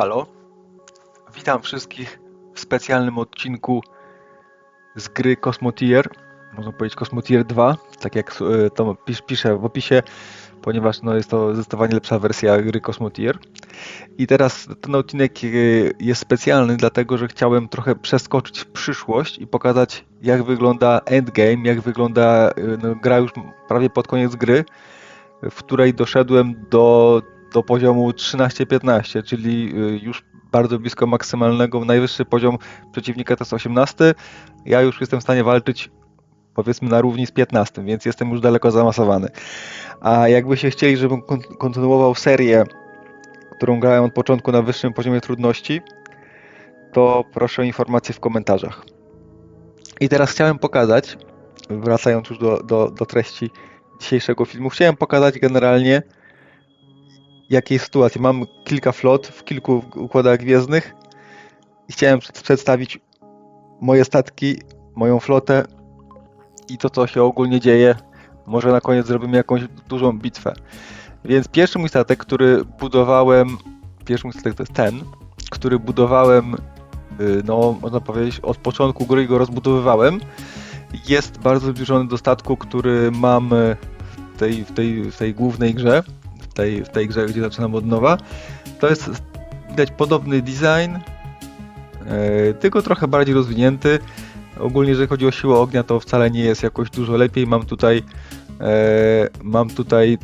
halo. Witam wszystkich w specjalnym odcinku z gry Cosmotier. Można powiedzieć Cosmotier 2, tak jak e, to pis- piszę w opisie, ponieważ no, jest to zdecydowanie lepsza wersja gry Cosmotier. I teraz ten odcinek e, jest specjalny, dlatego że chciałem trochę przeskoczyć w przyszłość i pokazać, jak wygląda endgame, jak wygląda e, no, gra już prawie pod koniec gry, w której doszedłem do, do poziomu 13-15, czyli y, już bardzo blisko maksymalnego. Najwyższy poziom przeciwnika to jest 18. Ja już jestem w stanie walczyć powiedzmy na równi z 15, więc jestem już daleko zaawansowany. A jakbyście chcieli, żebym kon- kontynuował serię, którą grałem od początku na wyższym poziomie trudności, to proszę o informacje w komentarzach. I teraz chciałem pokazać, wracając już do, do, do treści dzisiejszego filmu, chciałem pokazać generalnie jakiej sytuacji. Mam kilka flot w kilku układach gwiezdnych i chciałem przed- przedstawić moje statki, moją flotę i to, co się ogólnie dzieje. Może na koniec zrobimy jakąś dużą bitwę. Więc pierwszy mój statek, który budowałem, pierwszy mój statek to jest ten, który budowałem, y, no można powiedzieć, od początku gry go rozbudowywałem. Jest bardzo zbliżony do statku, który mam y, w tej, w tej, w tej głównej grze, w tej, w tej grze, gdzie zaczynam od nowa. To jest widać podobny design, e, tylko trochę bardziej rozwinięty. Ogólnie, jeżeli chodzi o siłę ognia, to wcale nie jest jakoś dużo lepiej. Mam tutaj, e, mam tutaj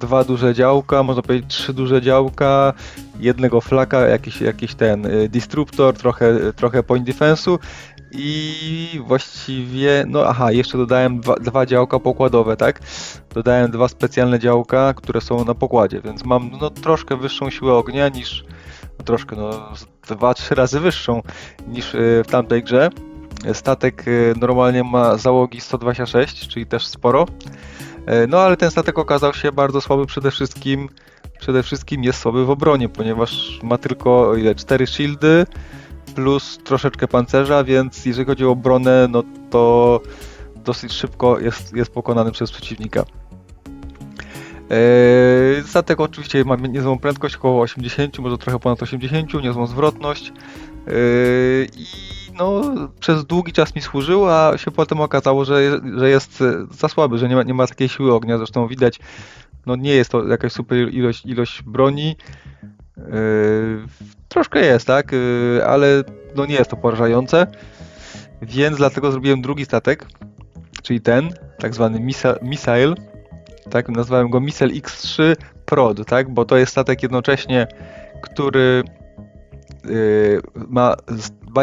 dwa duże działka, można powiedzieć trzy duże działka, jednego flaka, jakiś, jakiś ten e, disruptor, trochę, trochę point defense'u i właściwie, no aha, jeszcze dodałem dwa, dwa działka pokładowe, tak? Dodałem dwa specjalne działka, które są na pokładzie, więc mam no, troszkę wyższą siłę ognia niż, no, troszkę, no dwa, trzy razy wyższą niż y, w tamtej grze. Statek y, normalnie ma załogi 126, czyli też sporo. E, No ale ten statek okazał się bardzo słaby przede wszystkim. Przede wszystkim jest słaby w obronie, ponieważ ma tylko ile 4 shieldy plus troszeczkę pancerza, więc jeżeli chodzi o obronę, no to dosyć szybko jest, jest pokonany przez przeciwnika. Eee, Statek oczywiście ma niezłą prędkość, około 80, może trochę ponad 80, niezłą zwrotność. Eee, i no, przez długi czas mi służył, a się potem okazało, że, że jest e, za słaby, że nie ma, nie ma takiej siły ognia, zresztą widać, no nie jest to jakaś super ilość, ilość broni, Eee, troszkę jest, tak, Eee, ale no nie jest to porażające, więc dlatego zrobiłem drugi statek, czyli ten, tak zwany misa- missile, tak, nazwałem go Missile X3 Prod, tak, bo to jest statek jednocześnie, który yy, ma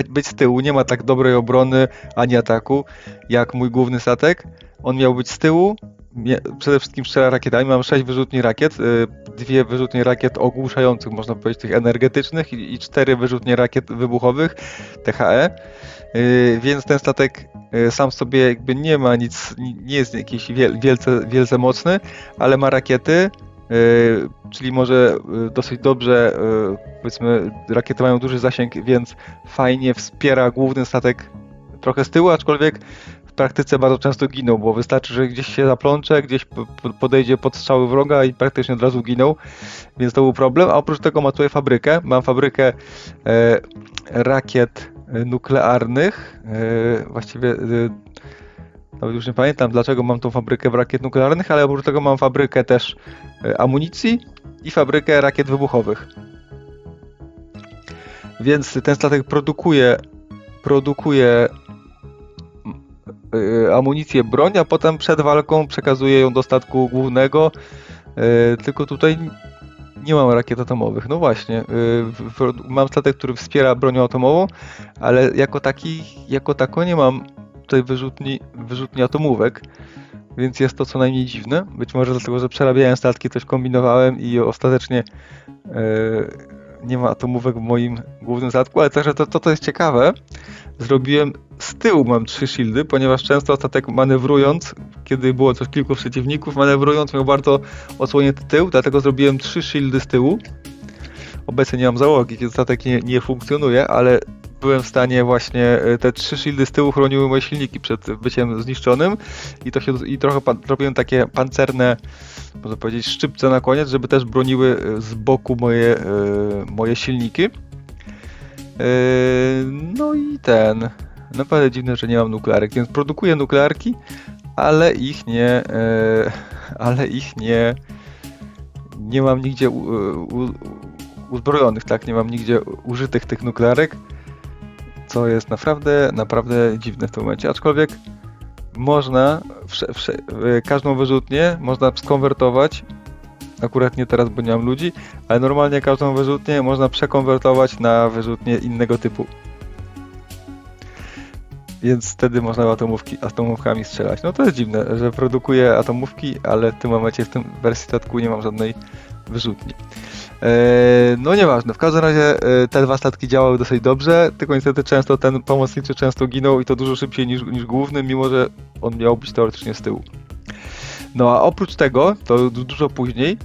być z tyłu, nie ma tak dobrej obrony ani ataku jak mój główny statek. On miał być z tyłu, przede wszystkim strzela rakietami, mam 6 wyrzutni rakiet, yy, dwie wyrzutnie rakiet ogłuszających, można powiedzieć, tych energetycznych i, cztery wyrzutnie rakiet wybuchowych, THE. Yy, więc ten statek yy, sam sobie jakby nie ma nic, ni- nie jest jakiś wiel, wielce, wielce mocny, ale ma rakiety, czyli może dosyć dobrze, powiedzmy, rakiety mają duży zasięg, więc fajnie wspiera główny statek trochę z tyłu, aczkolwiek praktyce bardzo często giną, bo wystarczy, że gdzieś się zaplącze, gdzieś po- po- podejdzie pod strzały wroga i praktycznie od razu giną, więc to był problem. A oprócz tego ma tutaj fabrykę. Mam fabrykę e, rakiet e, nuklearnych. E, właściwie e, nawet już nie pamiętam dlaczego mam tą fabrykę rakiet nuklearnych, ale oprócz tego mam fabrykę też e, amunicji i fabrykę rakiet wybuchowych. Więc ten statek produkuje produkuje amunicję, broń, a potem przed walką przekazuje ją do statku głównego. E, Tylko tutaj nie mam rakiet atomowych. No właśnie, y, mam statek, który wspiera bronią atomową, ale jako taki, jako tako nie mam tutaj wyrzutni, wyrzutni atomówek, więc jest to co najmniej dziwne. Być może dlatego, że przerabiałem statki, coś kombinowałem i ostatecznie nie ma atomówek w moim głównym statku, ale także to, to, to jest ciekawe. Zrobiłem z tyłu mam trzy shieldy, ponieważ często statek manewrując, kiedy było coś kilku przeciwników, manewrując miał bardzo odsłonięty tył, dlatego zrobiłem trzy shieldy z tyłu. Obecnie nie mam załogi, więc statek nie, nie funkcjonuje, ale byłem w stanie właśnie, e, te trzy shieldy z tyłu chroniły moje silniki przed byciem zniszczonym i to się, i trochę pan, robiłem takie pancerne, można powiedzieć, szczypce na koniec, żeby też broniły e, z boku moje, e, moje silniki. No i ten, naprawdę dziwne, że nie mam nuklearek, więc produkuję nuklearki, ale ich nie, ale ich nie, nie mam nigdzie u, uzbrojonych, tak? Nie mam nigdzie użytych tych nuklearek, co jest naprawdę, naprawdę dziwne w tym momencie. Aczkolwiek można wsze, wsze, każdą wyrzutnię można skonwertować. Akurat nie teraz, bo nie mam ludzi, ale normalnie każdą wyrzutnię można przekonwertować na wyrzutnię innego typu. Więc wtedy można atomówki, atomówkami strzelać. No to jest dziwne, że produkuję atomówki, ale w tym momencie w tym wersji statku nie mam żadnej wyrzutni. E, no nieważne, w każdym razie e, te dwa statki działały dosyć dobrze, tylko niestety często ten pomocniczy często ginął i to dużo szybciej niż, niż główny, mimo że on miał być teoretycznie z tyłu. No a oprócz tego, to dużo później,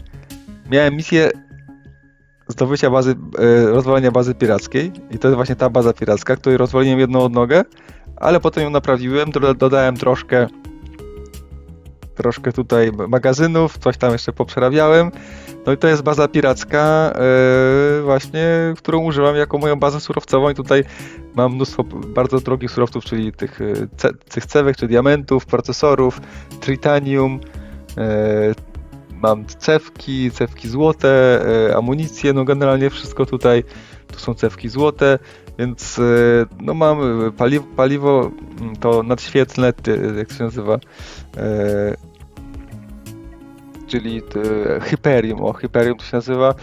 miałem misję zdobycia bazy, e, rozwalenia bazy pirackiej i to jest właśnie ta baza piracka, której rozwaliłem jedną odnogę, ale potem ją naprawiłem, dodałem troszkę troszkę tutaj magazynów, coś tam jeszcze poprzerabiałem. No i to jest baza piracka, yy, właśnie, którą używam jako moją bazę surowcową i tutaj mam mnóstwo bardzo drogich surowców, czyli tych, e, ce, tych cewek czy diamentów, procesorów, tritanium, yy, mam cewki, cewki złote, yy, amunicję, no generalnie wszystko tutaj, tu są cewki złote, więc no mam paliwo, paliwo to nadświetlne, jak się nazywa, czyli Hyperium, o Hyperium to się nazywa,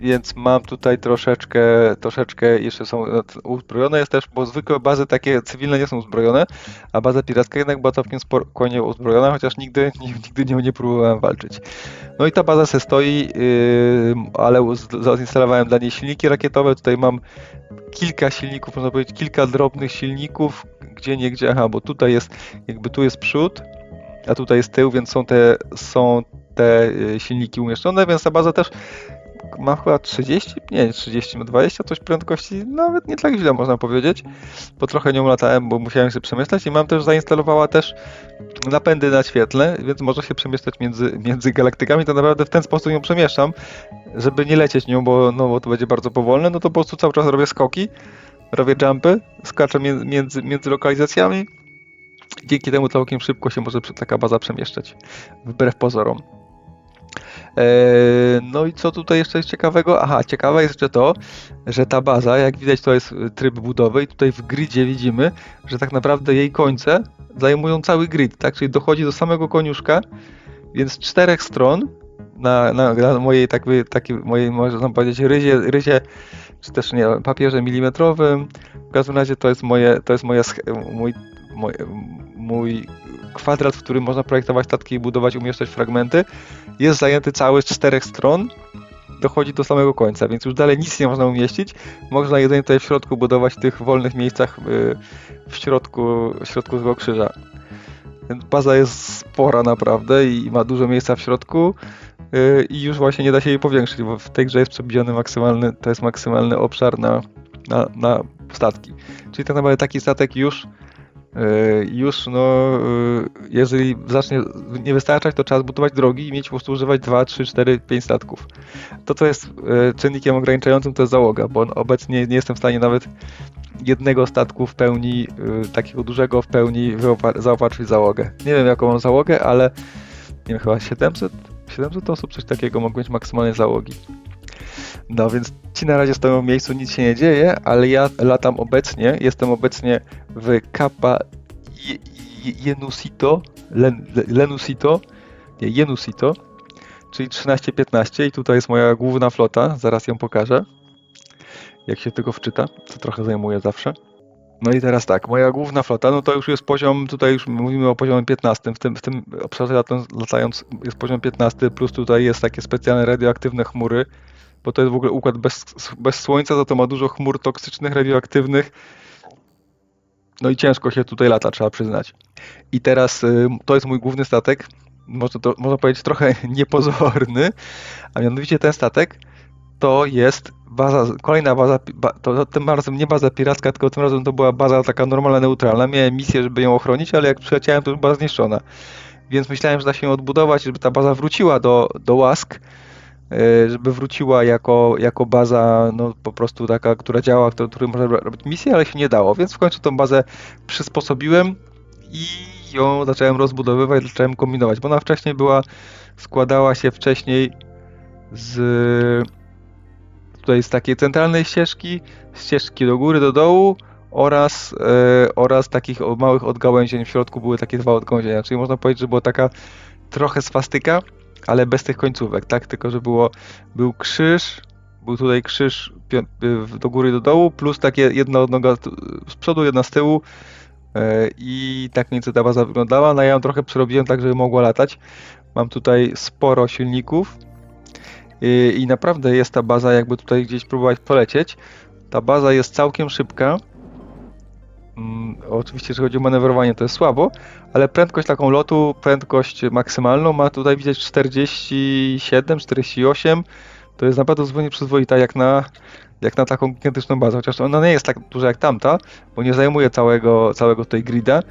więc mam tutaj troszeczkę, troszeczkę jeszcze są uzbrojone jest też, bo zwykłe bazy takie cywilne nie są uzbrojone, a baza piracka jednak była całkiem spokojnie uzbrojona, chociaż nigdy, nigdy nią nie próbowałem walczyć. No i ta baza se stoi, yy, ale zainstalowałem dla niej silniki rakietowe, tutaj mam kilka silników, można powiedzieć kilka drobnych silników, gdzie nie gdzie, aha, bo tutaj jest, jakby tu jest przód, a tutaj jest tył, więc są te, są te y, silniki umieszczone, więc ta baza też ma chyba 30, nie 30, ma 20 coś prędkości, nawet nie tak źle można powiedzieć, bo trochę nią latałem, bo musiałem się przemyśleć i mam też zainstalowała też napędy na świetle, więc może się przemieszczać między, między galaktykami, to naprawdę w ten sposób ją przemieszczam, żeby nie lecieć nią, bo, no, bo to będzie bardzo powolne, no to po prostu cały czas robię skoki, robię jumpy, skaczę między, między lokalizacjami, dzięki temu całkiem szybko się może taka baza przemieszczać, wbrew pozorom. E, no i co tutaj jeszcze jest ciekawego? Aha, ciekawe jest jeszcze to, że ta baza, jak widać to jest tryb budowy i tutaj w gridzie widzimy, że tak naprawdę jej końce zajmują cały grid, tak? Czyli dochodzi do samego koniuszka, więc z czterech stron na, na, na mojej, tak, takiej, mojej, można powiedzieć, ryzie, ryzie, czy też nie, papierze milimetrowym. W każdym razie to jest moje, to jest moja, mój, mój, mój kwadrat, w którym można projektować statki i budować, umieszczać fragmenty, jest zajęty cały z czterech stron, dochodzi do samego końca, więc już dalej nic nie można umieścić. Można jedynie tutaj w środku budować w tych wolnych miejscach y, w środku, w środku tego krzyża. Baza jest spora naprawdę i ma dużo miejsca w środku y, i już właśnie nie da się jej powiększyć, bo w tej grze jest przewidziany maksymalny, to jest maksymalny obszar na, na, na statki. Czyli tak naprawdę taki statek już już no, e, jeżeli zacznie nie wystarczać, to trzeba zbudować drogi i mieć po prostu używać 2, 3, 4, 5 statków. To, co jest e, czynnikiem ograniczającym, to jest załoga, bo obecnie nie jestem w stanie nawet jednego statku w pełni, takiego dużego w pełni zaopatrzyć załogę. Nie wiem jaką mam załogę, ale nie wiem, chyba 700, 700 osób, coś takiego mogą mieć maksymalnej załogi. No więc ci na razie stoją w miejscu, nic się nie dzieje, ale ja latam obecnie, jestem obecnie w Kappa Jenusito, Lenusito, nie, Jenusito, czyli 13-15 i tutaj jest moja główna flota, zaraz ją pokażę, jak się tego wczyta, co trochę zajmuje zawsze. No i teraz tak, moja główna flota, no to już jest poziom, tutaj już mówimy o poziomie 15, w tym, w tym obszarze latając jest poziom 15, plus tutaj jest takie specjalne radioaktywne chmury, bo to jest w ogóle układ bez, bez słońca, za to ma dużo chmur toksycznych, radioaktywnych. No i ciężko się tutaj lata, trzeba przyznać. I teraz y, to jest mój główny statek, można, to, można powiedzieć trochę niepozorny, a mianowicie ten statek to jest baza, kolejna baza, ba, to, tym razem nie baza piracka, tylko tym razem to była baza taka normalna, neutralna. Miałem misję, żeby ją ochronić, ale jak przyleciałem, to już była zniszczona. Więc myślałem, że da się ją odbudować, żeby ta baza wróciła do, do łask, żeby wróciła jako, jako baza no, po prostu taka, która działa, która, której można robić misję, ale się nie dało. Więc w końcu tą bazę przysposobiłem i ją zacząłem rozbudowywać, zacząłem kombinować, bo ona wcześniej była, składała się wcześniej z tutaj z takiej centralnej ścieżki, ścieżki do góry, do dołu oraz, e, oraz takich małych odgałęzień. W środku były takie dwa odgałęzienia, czyli można powiedzieć, że była taka trochę swastyka, ale bez tych końcówek, tak? Tylko, że było, był krzyż, był tutaj krzyż do góry do dołu, plus takie jedna odnoga tu- z przodu, jedna z tyłu e, i tak więcej ta baza wyglądała. No ja ją trochę przerobiłem tak, żeby mogła latać. Mam tutaj sporo silników i naprawdę jest ta baza, jakby tutaj gdzieś próbować polecieć. Ta baza jest całkiem szybka. Mm, oczywiście, jeżeli chodzi o manewrowanie, to jest słabo, ale prędkość taką lotu, prędkość maksymalną ma tutaj widzieć 47, 48. To jest naprawdę zupełnie przyzwoita jak na, jak na taką gigantyczną bazę, chociaż ona nie jest tak duża jak tamta, bo nie zajmuje całego, całego tej grida,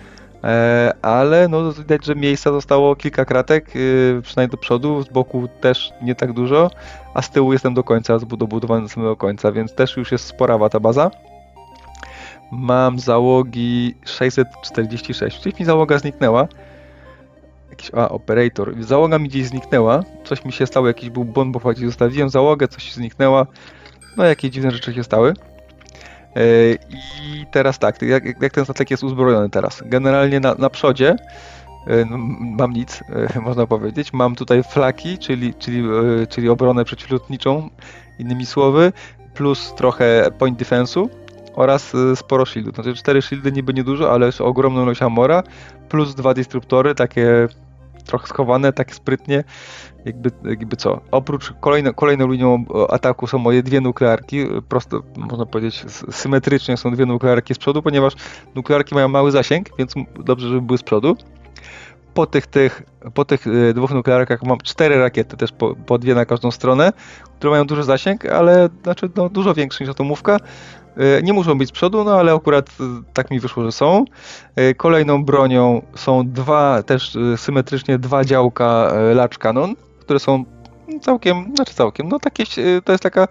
e, ale no widać, że miejsca zostało kilka kratek, y, przynajmniej do przodu, z boku też nie tak dużo, a z tyłu jestem do końca zbudowany do samego końca, więc też już jest sporawa ta baza. Mam załogi 646. Gdzieś mi załoga zniknęła. Jakiś, a, operator. Załoga mi gdzieś zniknęła. Coś mi się stało, jakiś był błąd, bo chodzi, zostawiłem załogę, coś zniknęła. No, jakieś dziwne rzeczy się stały. Yy, I teraz tak, jak, jak ten statek jest uzbrojony teraz? Generalnie na, na przodzie yy, mam nic, yy, można powiedzieć. Mam tutaj flaki, czyli, czyli, czyli obronę przeciwlotniczą, innymi słowy, plus trochę point defense'u oraz y, sporo shieldów. Znaczy cztery shieldy niby niedużo, ale już ogromną ilość amora, plus dwa disruptory, takie trochę schowane, tak sprytnie, jakby, jakby co. Oprócz kolejne, kolejną linią e, ataku są moje dwie nuklearki, prosto można powiedzieć symetrycznie są dwie nuklearki z przodu, ponieważ nuklearki mają mały zasięg, więc dobrze, żeby były z przodu. Po tych, tych, po tych e, dwóch nuklearkach mam cztery rakiety, też po, po dwie na każdą stronę, które mają duży zasięg, ale znaczy no, dużo większy niż atomówka. E, Nie muszą być z przodu, no ale akurat e, tak mi wyszło, że są. E, Kolejną bronią są dwa, też symetrycznie dwa działka Large Cannon, które są całkiem, znaczy całkiem, no takie, to jest taka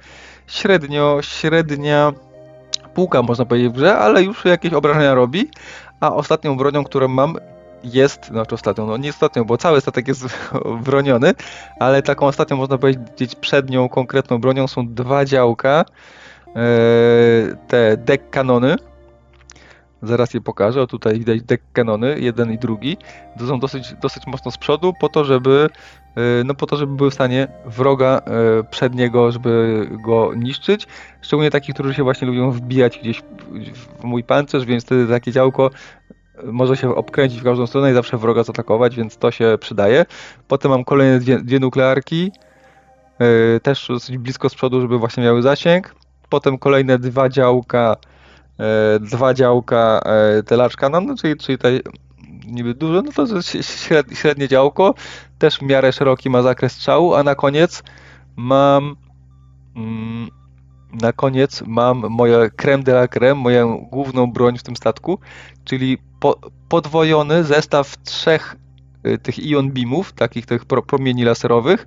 średnio, średnia półka można powiedzieć w grze, ale już jakieś obrażenia robi. A ostatnią bronią, którą mam jest, znaczy ostatnią, no nie ostatnią, bo cały statek jest broniony, ale taką ostatnią można powiedzieć przednią konkretną bronią są dwa działka, te deck kanony. Zaraz je pokażę. O tutaj widać deck kanony, jeden i drugi. To są dosyć, dosyć mocno z przodu, po to, żeby e, no po to, żeby były w stanie wroga e, przedniego, żeby go niszczyć. Szczególnie takich, którzy się właśnie lubią wbijać gdzieś w- mój pancerz, więc wtedy takie działko e, może się obkręcić w każdą stronę i zawsze wroga zaatakować, więc to się przydaje. Potem mam kolejne dwie, dwie nuklearki, e, też dosyć blisko z przodu, żeby właśnie miały zasięg. Potem kolejne dwa działka, e, dwa działka e, te large cannon, no, czyli, czyli te niby duże, no to jest śred- średnie działko, też w miarę szeroki ma zakres strzału, a na koniec mam mm, na koniec mam moje creme de la creme, moją główną broń w tym statku, czyli po, podwojony zestaw trzech y, tych ion beamów, takich tych pro, promieni laserowych,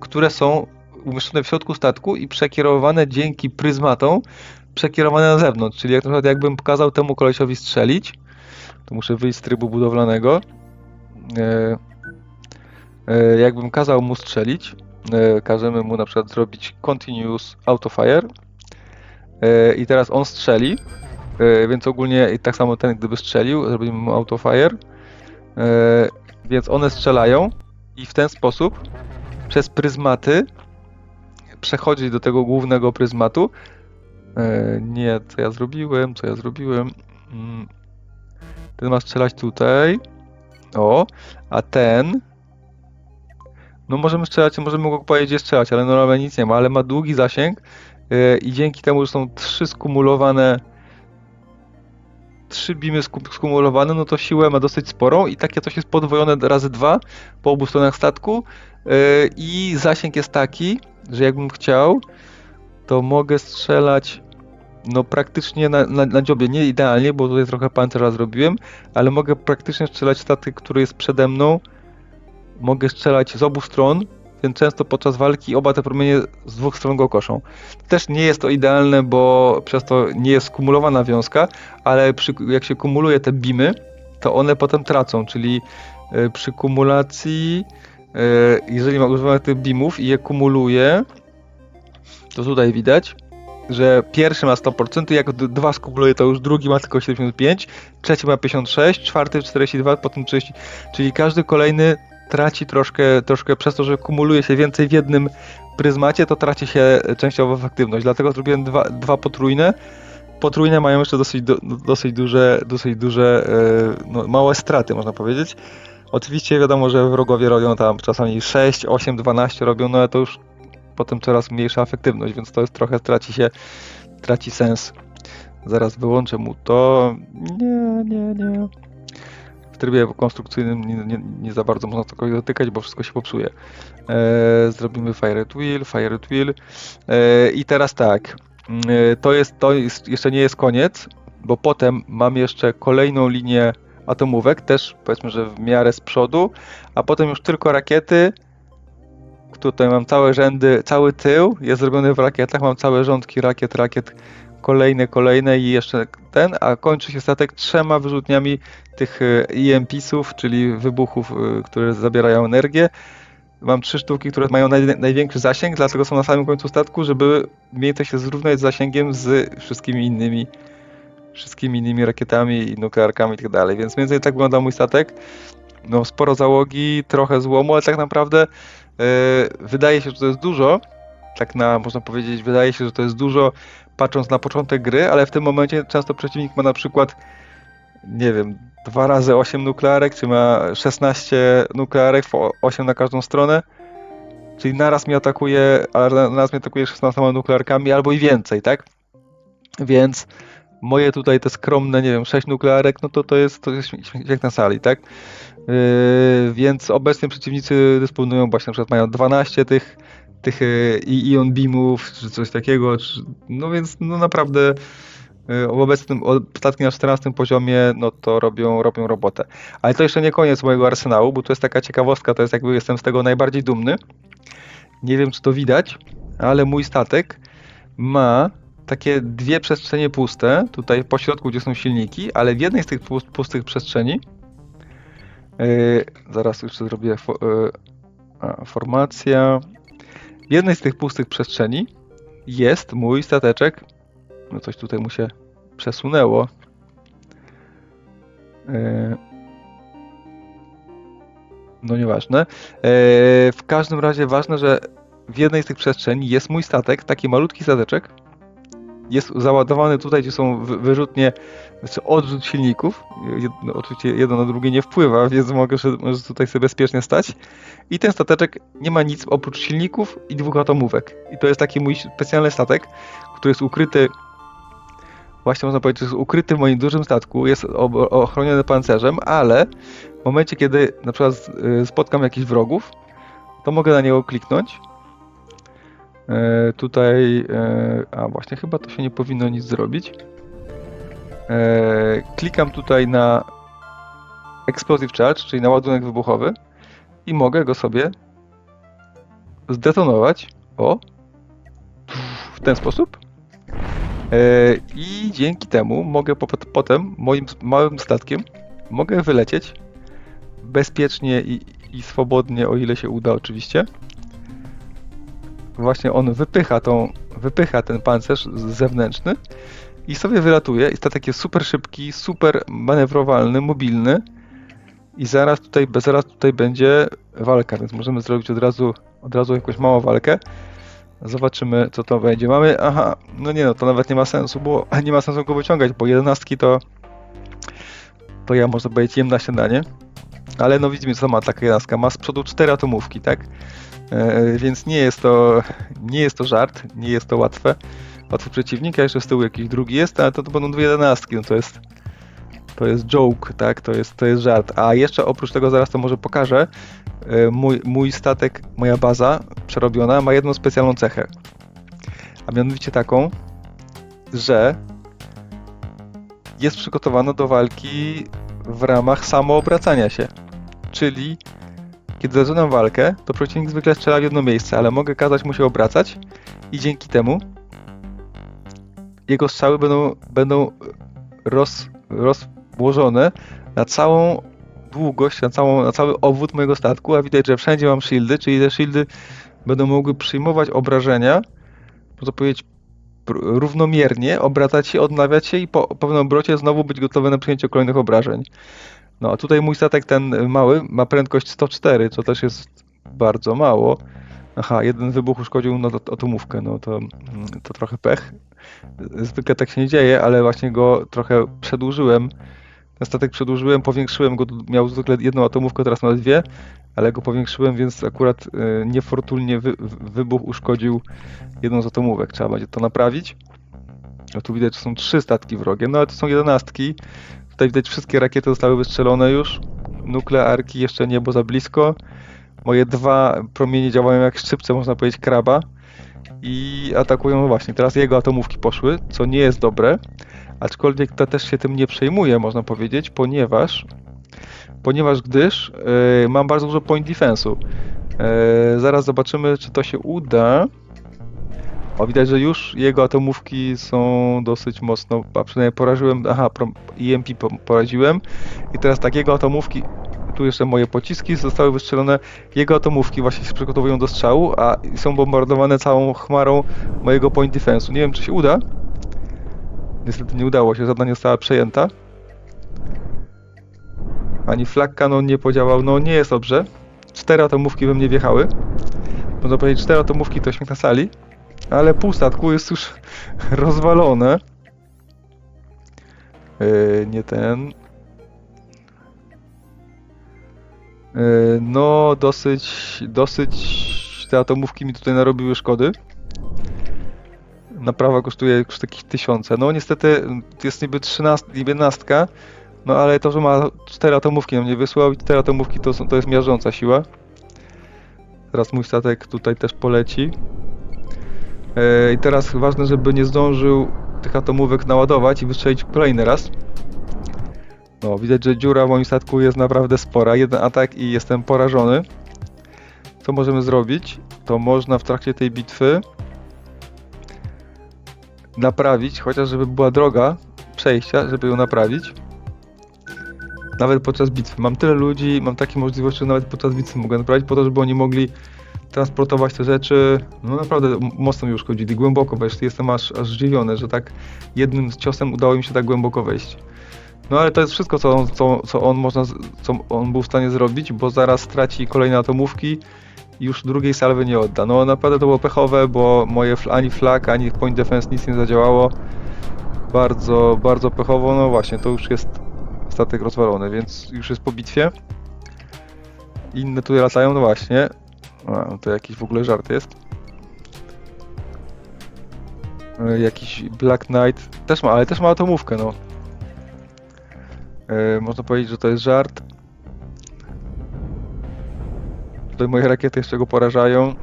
które są umieszczone w środku statku i przekierowane dzięki pryzmatom, przekierowane na zewnątrz, czyli jak na przykład jakbym pokazał temu kolesiowi strzelić, to muszę wyjść z trybu budowlanego, e, e, jakbym kazał mu strzelić, e, każemy mu na przykład zrobić continuous autofire i teraz on strzeli, więc ogólnie i tak samo ten gdyby strzelił, zrobimy mu autofire, więc one strzelają i w ten sposób przez pryzmaty przechodzi do tego głównego pryzmatu. E, nie, co ja zrobiłem, co ja zrobiłem. Mm, Ten ma strzelać tutaj. O, a ten. No możemy strzelać, możemy go powiedzieć strzelać, ale normalnie nic nie ma, ale ma długi zasięg e, i dzięki temu, że są trzy skumulowane trzy bimy sku- skumulowane, no to siłę ma dosyć sporą i takie coś jest podwojone razy dwa po obu stronach statku e, i zasięg jest taki, że jakbym chciał, to mogę strzelać no praktycznie na, na, na dziobie. Nie idealnie, bo tutaj trochę pancerza zrobiłem, ale mogę praktycznie strzelać statek, który jest przede mną. Mogę strzelać z obu stron, więc często podczas walki oba te promienie z dwóch stron go koszą. Też nie jest to idealne, bo przez to nie jest skumulowana wiązka, ale przy, jak się kumuluje te bimy, to one potem tracą, czyli e, przy kumulacji, e, jeżeli używamy tych bimów i je kumuluję, to tutaj widać, że pierwszy ma 100%, jak dwa skumuluje, to już drugi ma tylko 75, trzeci ma 56, czwarty 42, potem 30, czyli każdy kolejny traci troszkę, troszkę przez to, że kumuluje się więcej w jednym pryzmacie, to traci się częściowo efektywność, dlatego zrobiłem dwa, dwa potrójne. Potrójne mają jeszcze dosyć, do, dosyć duże, dosyć duże, e, no, małe straty, można powiedzieć. Oczywiście wiadomo, że wrogowie robią tam czasami 6, 8, 12 robią, no ale to już potem coraz mniejsza efektywność, więc to jest trochę traci się, traci sens. Zaraz wyłączę mu to. Nie, nie, nie. W trybie konstrukcyjnym nie, nie, nie za bardzo można cokolwiek dotykać, bo wszystko się popsuje. E, zrobimy Fire at Wheel, Fire at Wheel. E, I teraz tak. E, To jest, to jest, jeszcze nie jest koniec, bo potem mam jeszcze kolejną linię atomówek, też powiedzmy, że w miarę z przodu, a potem już tylko rakiety. Tutaj mam całe rzędy, cały tył jest zrobiony w rakietach, mam całe rządki rakiet, rakiet, kolejne, kolejne i jeszcze ten, a kończy się statek trzema wyrzutniami tych e, EMP-sów, czyli wybuchów, e, które zabierają energię. Mam trzy sztuki, które mają naj, największy zasięg, dlatego są na samym końcu statku, żeby mieć to się zrównać z zasięgiem z wszystkimi innymi wszystkimi innymi rakietami i nuklearkami i tak dalej. Więc mniej więcej tak wygląda mój statek. No sporo załogi, trochę złomu, ale tak naprawdę e, wydaje się, że to jest dużo. Tak na, można powiedzieć, wydaje się, że to jest dużo, patrząc na początek gry, ale w tym momencie często przeciwnik ma na przykład, nie wiem, 2 razy 8 nuklearek, czy ma 16 nuklearek, po 8 na każdą stronę. Czyli naraz mnie atakuje, ale naraz mnie atakuje 16 nuklearkami, albo i więcej, tak? Więc moje tutaj te skromne, nie wiem, 6 nuklearek, no to to jest, to jest śmiech na sali, tak? Yy, więc obecnie przeciwnicy dysponują właśnie, na przykład mają 12 tych, tych i- ion beamów, czy coś takiego, czy, no więc no naprawdę w obecnym, ostatni na 14 poziomie, no to robią, robią robotę. Ale to jeszcze nie koniec mojego arsenału, bo to jest taka ciekawostka, to jest jakby jestem z tego najbardziej dumny. Nie wiem, czy to widać, ale mój statek ma takie dwie przestrzenie puste, tutaj po środku, gdzie są silniki, ale w jednej z tych pust- pustych przestrzeni Yy, zaraz jeszcze zrobię fo, yy, a, formacja. W jednej z tych pustych przestrzeni jest mój stateczek. No coś tutaj mu się przesunęło. Yy, no nieważne. Yy, w każdym razie ważne, że w jednej z tych przestrzeni jest mój statek, taki malutki stateczek. Jest załadowany tutaj, gdzie są wy- wyrzutnie znaczy odrzut silników. Jedno, oczywiście jedno na drugie nie wpływa, więc mogę że- może tutaj sobie bezpiecznie stać. I ten stateczek nie ma nic oprócz silników i dwóch atomówek. I to jest taki mój specjalny statek, który jest ukryty. Właśnie można powiedzieć, że jest ukryty w moim dużym statku, jest ochroniony pancerzem, ale w momencie, kiedy na przykład y, spotkam jakichś wrogów, to mogę na niego kliknąć. E, tutaj, e, a właśnie chyba to się nie powinno nic zrobić. E, klikam tutaj na Explosive Charge, czyli na ładunek wybuchowy i mogę go sobie zdetonować. O! W ten sposób. I dzięki temu mogę po, potem moim małym statkiem mogę wylecieć bezpiecznie i, i swobodnie, o ile się uda oczywiście. Właśnie on wypycha tą, wypycha ten pancerz zewnętrzny i sobie wylatuje. I statek jest super szybki, super manewrowalny, mobilny. I zaraz tutaj, zaraz tutaj będzie walka, więc możemy zrobić od razu, od razu jakąś małą walkę. Zobaczymy, co to będzie. Mamy, aha, no nie no, to nawet nie ma sensu, bo nie ma sensu go wyciągać, bo jedenastki to to ja można powiedzieć jem na śniadanie. Ale no widzimy, co ma taka jedenastka. Ma z przodu cztery atomówki, tak? E, więc nie jest to, nie jest to żart, nie jest to łatwe. Łatwy przeciwnik, a jeszcze z tyłu jakiś drugi jest, ale to, to będą dwie jedenastki, no to jest to jest joke, tak? To jest, to jest żart. A jeszcze oprócz tego zaraz to może pokażę. e, Mój, mój statek, moja baza przerobiona ma jedną specjalną cechę. a mianowicie taką, że jest przygotowana do walki w ramach samoobracania się. Czyli kiedy zaczynam walkę, to przeciwnik zwykle strzela w jedno miejsce, ale mogę kazać mu się obracać i dzięki temu jego strzały będą, będą roz, rozłożone na całą długość, na, całą, na cały obwód mojego statku, a widać, że wszędzie mam shieldy, czyli te shieldy będą mogły przyjmować obrażenia, można powiedzieć równomiernie, obracać się, odnawiać się i po pewnym obrocie znowu być gotowy na przyjęcie kolejnych obrażeń. No a tutaj mój statek ten mały ma prędkość 104, co też jest bardzo mało. Aha, jeden wybuch uszkodził no, to- atomówkę, no to, mm, to trochę pech. Zwykle tak się nie dzieje, ale właśnie go trochę przedłużyłem. Ten statek przedłużyłem, powiększyłem go, miał zwykle jedną atomówkę, teraz ma dwie, ale go powiększyłem, więc akurat y, niefortunnie wy- wybuch uszkodził jedną z atomówek. Trzeba będzie to naprawić. A tu widać, że są trzy statki wrogie, no ale to są jedenastki. Tutaj widać, wszystkie rakiety zostały wystrzelone już. Nuklearki jeszcze nie, bo za blisko. Moje dwa promienie działają jak szczypce, można powiedzieć, kraba. I atakują właśnie. Teraz jego atomówki poszły, co nie jest dobre. Aczkolwiek to też się tym nie przejmuje, można powiedzieć, ponieważ ponieważ gdyż yy, mam bardzo dużo point defense'u. Yy, zaraz zobaczymy, czy to się uda. O, widać, że już jego atomówki są dosyć mocno, a przynajmniej porażyłem, aha, EMP po- poraziłem i teraz tak, jego atomówki, tu jeszcze moje pociski zostały wystrzelone, jego atomówki właśnie się przygotowują do strzału, a są bombardowane całą chmarą mojego point defense'u. Nie wiem, czy się uda. Niestety nie udało się, zadanie została przejęta. Ani flag cannon nie podziałał, no nie jest dobrze. Cztery atomówki we mnie wjechały. Można powiedzieć, cztery atomówki to śmiech na sali. Ale pół statku jest już rozwalone. Yy, nie ten. Yy, no, dosyć, dosyć te atomówki mi tutaj narobiły szkody. Naprawa kosztuje już takich tysiące. No niestety jest niby 13, niby jedenastka, no ale to, że ma 4 atomówki na mnie wysłał i 4 atomówki to, są, to jest miażdżąca siła. Teraz mój statek tutaj też poleci. E, I teraz ważne, żeby nie zdążył tych atomówek naładować i wystrzelić kolejny raz. No, widać, że dziura w moim statku jest naprawdę spora. Jeden atak i jestem porażony. Co możemy zrobić? To można w trakcie tej bitwy naprawić, chociaż żeby była droga przejścia, żeby ją naprawić. Nawet podczas bitwy. Mam tyle ludzi, mam takie możliwości, że nawet podczas bitwy mogę naprawić, po to, żeby oni mogli transportować te rzeczy. No naprawdę mocno mi uszkodzili, głęboko weszli. Jestem aż, aż zdziwiony, że tak jednym ciosem udało im się tak głęboko wejść. No ale to jest wszystko, co on, co, co on można, co on był w stanie zrobić, bo zaraz straci kolejne atomówki i już drugiej salwy nie odda. No naprawdę to było pechowe, bo moje ani flag, ani point defense nic nie zadziałało. Bardzo, bardzo pechowo. No właśnie, to już jest statek rozwalony, więc już jest po bitwie. Inne tutaj latają, no właśnie. A, no to jakiś w ogóle żart jest. E, Jakiś Black Knight też ma, ale też ma atomówkę, no. E, można powiedzieć, że to jest żart. Tutaj moje rakiety jeszcze go porażają.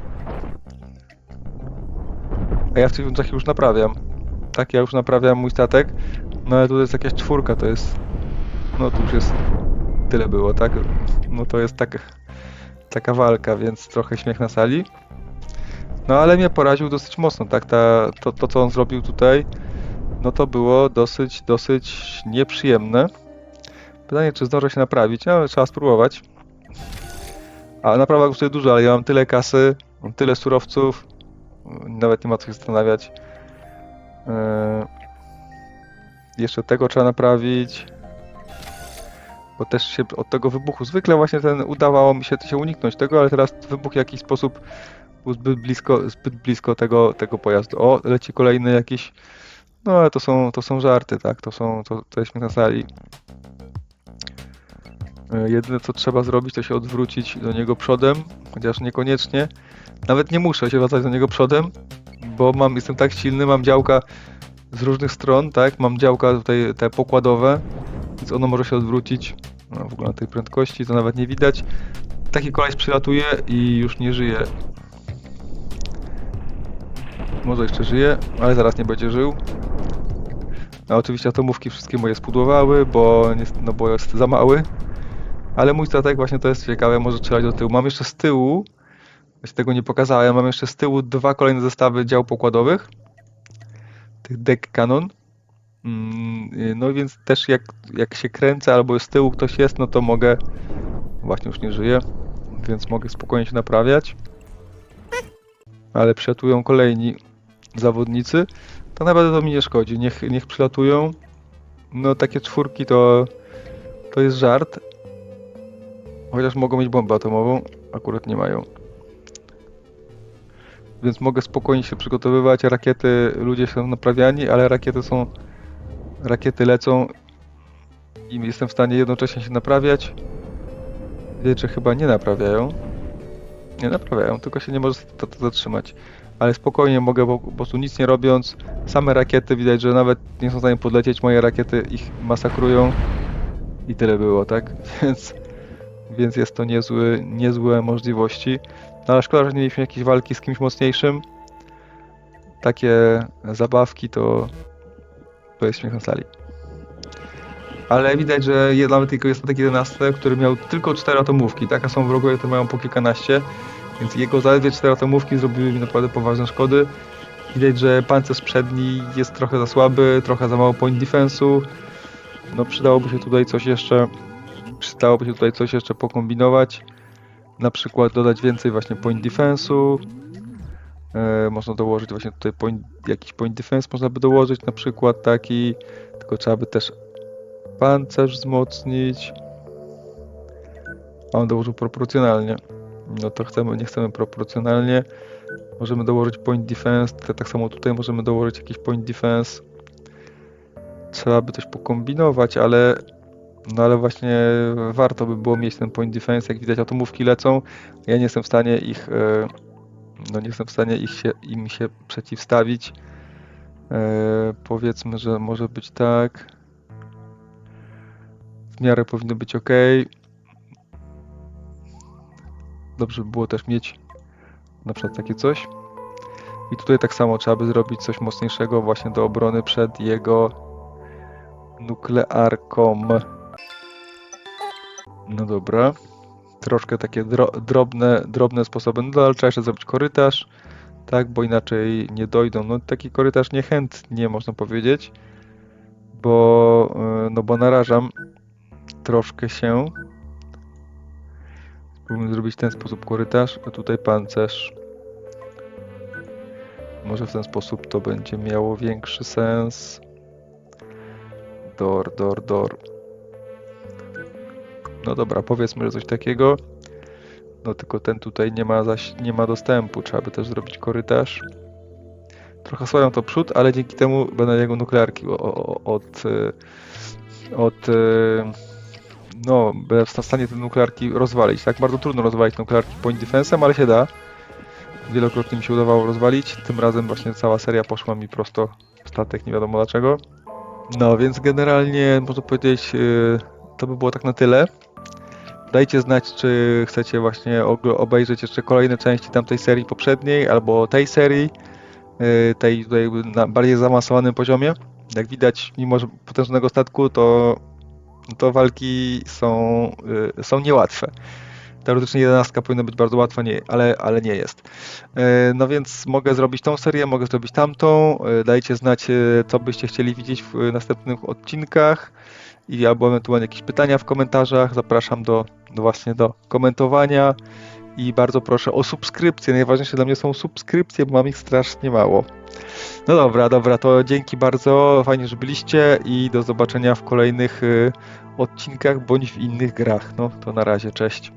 A ja w tych rzeczach już naprawiam. Tak, ja już naprawiam mój statek. No ale tu jest jakaś czwórka, to jest... No tu już jest... Tyle było, tak? No to jest taka... Taka walka, więc trochę śmiech na sali. No ale mnie poraził dosyć mocno, tak? Ta, to, to co on zrobił tutaj, no to było dosyć, dosyć nieprzyjemne. Pytanie, czy zdążę się naprawić? No, trzeba spróbować. A naprawa kosztuje dużo, ale ja mam tyle kasy, mam tyle surowców, nawet nie ma co się zastanawiać. Yy, jeszcze tego trzeba naprawić. Bo też się od tego wybuchu, zwykle właśnie ten udawało mi się, się uniknąć tego, ale teraz wybuch w jakiś sposób był zbyt blisko, zbyt blisko tego, tego pojazdu. O, leci kolejny jakiś. No ale to są, to są żarty, tak? To są, to, to na sali. E, Jedyne co trzeba zrobić, to się odwrócić do niego przodem, chociaż niekoniecznie. Nawet nie muszę się wracać do niego przodem, bo mam, jestem tak silny, mam działka z różnych stron, tak? Mam działka tutaj te pokładowe, więc ono może się odwrócić. No, w ogóle na tej prędkości to nawet nie widać. Taki koleś przylatuje i już nie żyje. Może jeszcze żyje, ale zaraz nie będzie żył. A oczywiście atomówki wszystkie moje spudłowały, bo, nie, no bo jest za mały. Ale mój statek właśnie to jest ciekawe, może strzelać do tyłu. Mam jeszcze z tyłu, jeszcze tego nie pokazałem, mam jeszcze z tyłu dwa kolejne zestawy dział pokładowych. Tych deck cannon. Mm, y, No więc też jak, jak się kręcę albo z tyłu ktoś jest, no to mogę... Właśnie już nie żyje, więc mogę spokojnie się naprawiać. Ale przylatują kolejni zawodnicy. To naprawdę to mi nie szkodzi. Niech, niech przylatują. No takie czwórki to, to jest żart. Chociaż mogą mieć bombę atomową, akurat nie mają. Więc mogę spokojnie się przygotowywać. Rakiety, ludzie są naprawiani, ale rakiety są. Rakiety lecą i jestem w stanie jednocześnie się naprawiać. Że chyba nie naprawiają. Nie naprawiają, tylko się nie może zatrzymać. Ale spokojnie mogę po prostu nic nie robiąc. Same rakiety widać, że nawet nie są w stanie podlecieć. Moje rakiety ich masakrują. I tyle było, tak? Więc, więc jest to niezły, niezłe możliwości. No ale szkoda, że nie mieliśmy jakiejś walki z kimś mocniejszym. Takie zabawki to, to jest śmiech na sali. Ale widać, że je- nawet tylko jest statek 11, który miał tylko 4 atomówki, tak? A są wrogowie, które mają po kilkanaście. Więc jego zaledwie 4 atomówki zrobiły mi naprawdę poważne szkody. Widać, że pancerz przedni jest trochę za słaby, trochę za mało point defense'u. No przydałoby się tutaj coś jeszcze przydałoby się tutaj coś jeszcze pokombinować. Na przykład dodać więcej właśnie point defense'u. E, można dołożyć właśnie tutaj point, jakiś point defense można by dołożyć na przykład taki, tylko trzeba by też pancerz wzmocnić. A on dołożył proporcjonalnie. No to chcemy, nie chcemy proporcjonalnie. Możemy dołożyć point defense, tak samo tutaj możemy dołożyć jakiś point defense. Trzeba by coś pokombinować, ale no ale właśnie warto by było mieć ten point defense, jak widać atomówki lecą. Ja nie jestem w stanie ich e, no nie jestem w stanie ich się, im się przeciwstawić. E, powiedzmy, że może być tak. W miarę powinno być ok. Dobrze by było też mieć na przykład takie coś. I tutaj tak samo trzeba by zrobić coś mocniejszego właśnie do obrony przed jego nuklearką. No dobra. Troszkę takie dro drobne, drobne sposoby. No ale trzeba jeszcze zrobić korytarz, tak, bo inaczej nie dojdą. No taki korytarz niechętnie można powiedzieć, bo, yy, no bo narażam troszkę się. Spróbujmy zrobić w ten sposób korytarz, a tutaj pancerz. Może w ten sposób to będzie miało większy sens. Dor, dor, dor. No dobra, powiedzmy, że coś takiego. No tylko ten tutaj nie ma, zaś, nie ma dostępu. Trzeba by też zrobić korytarz. Trochę słabią to przód, ale dzięki temu będą jego nuklearki o- o- od, od y, no, będę w stanie te nuklearki rozwalić. Tak, bardzo trudno rozwalić nuklearki point defense'em, ale się da. Wielokrotnie mi się udawało rozwalić. Tym razem właśnie cała seria poszła mi prosto w statek, nie wiadomo dlaczego. No, więc generalnie można powiedzieć, y, to by było tak na tyle. Dajcie znać, czy chcecie właśnie obejrzeć jeszcze kolejne części tamtej serii poprzedniej, albo tej serii, y, tej tutaj na bardziej zaawansowanym poziomie. Jak widać, mimo potężnego statku, to, to walki są, y, są niełatwe. Teoretycznie jedenastka powinna być bardzo łatwa, nie, ale, ale nie jest. E, No więc mogę zrobić tą serię, mogę zrobić tamtą. Dajcie znać, co byście chcieli widzieć w następnych odcinkach i albo ewentualnie jakieś pytania w komentarzach. Zapraszam do, do właśnie do komentowania i bardzo proszę o subskrypcję. Najważniejsze dla mnie są subskrypcje, bo mam ich strasznie mało. No dobra, dobra, to dzięki bardzo, fajnie, że byliście i do zobaczenia w kolejnych e, odcinkach bądź w innych grach. No to na razie, cześć.